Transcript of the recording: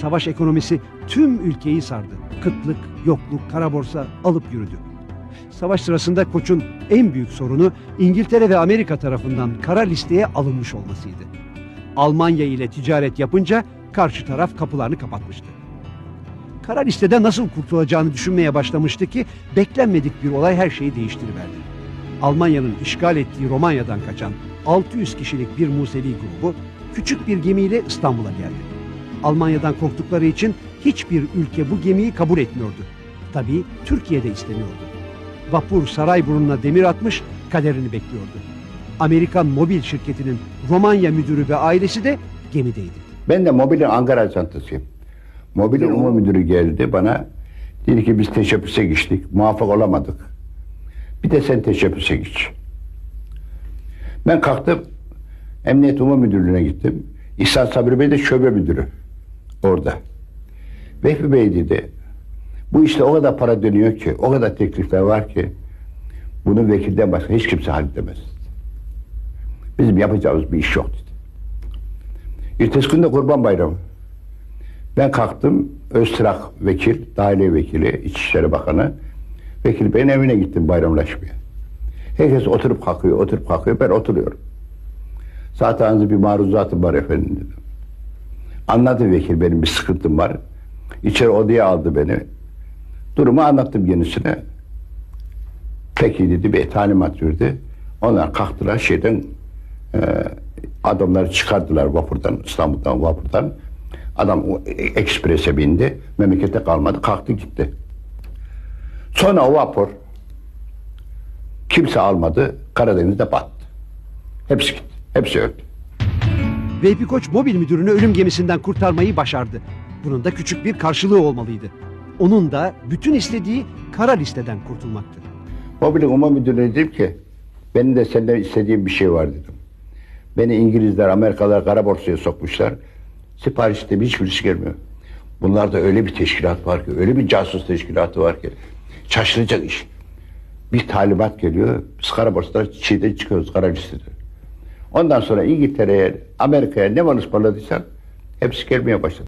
Savaş ekonomisi tüm ülkeyi sardı. Kıtlık, yokluk, kara borsa alıp yürüdü. Savaş sırasında Koç'un en büyük sorunu İngiltere ve Amerika tarafından kara listeye alınmış olmasıydı. Almanya ile ticaret yapınca karşı taraf kapılarını kapatmıştı. Kara listede nasıl kurtulacağını düşünmeye başlamıştı ki beklenmedik bir olay her şeyi değiştiriverdi. Almanya'nın işgal ettiği Romanya'dan kaçan 600 kişilik bir Musevi grubu küçük bir gemiyle İstanbul'a geldi. Almanya'dan korktukları için hiçbir ülke bu gemiyi kabul etmiyordu. Tabii Türkiye de istemiyordu. Vapur Sarayburnu'na demir atmış, kaderini bekliyordu. Amerikan mobil şirketinin Romanya müdürü ve ailesi de gemideydi. Ben de mobilin Ankara ajantasıyım. Mobilin umum müdürü geldi bana. Dedi ki biz teşebbüse geçtik. Muvaffak olamadık. Bir de sen teşebbüse geç. Ben kalktım. Emniyet Umum Müdürlüğü'ne gittim. İhsan Sabri Bey de şube müdürü. Orada. Vehbi Bey dedi. Bu işte o kadar para dönüyor ki, o kadar teklifler var ki bunu vekilden başka hiç kimse halledemez. Bizim yapacağımız bir iş yok dedi. Ertesi gün de Kurban Bayramı. Ben kalktım, Öztrak vekil, dahiliye vekili, İçişleri Bakanı, vekil beyin evine gittim bayramlaşmaya. Herkes oturup kalkıyor, oturup kalkıyor, ben oturuyorum. Zaten bir maruzatım var efendim dedim. Anladı vekil benim bir sıkıntım var. İçeri odaya aldı beni. Durumu anlattım kendisine. Peki dedi bir talimat verdi. Onlar kalktılar şeyden e, adamları çıkardılar vapurdan İstanbul'dan vapurdan. Adam o e- eksprese bindi. Memlekette kalmadı. Kalktı gitti. Sonra o vapur kimse almadı. Karadeniz'de battı. Hepsi gitti. Hepsi öldü. Veypi Koç mobil müdürünü ölüm gemisinden kurtarmayı başardı. Bunun da küçük bir karşılığı olmalıydı. Onun da bütün istediği kara listeden kurtulmaktı. Mobilin Umum Müdürü'ne dedim ki benim de senden istediğim bir şey var dedim. Beni İngilizler, Amerikalılar kara borsaya sokmuşlar. Siparişte hiçbir şey gelmiyor. Bunlarda öyle bir teşkilat var ki, öyle bir casus teşkilatı var ki şaşıracak iş. Bir talimat geliyor, biz kara borsada şeyden çıkıyoruz, kara listede. Ondan sonra İngiltere'ye, Amerika'ya ne mal ısmarladıysan hepsi gelmeye başladı.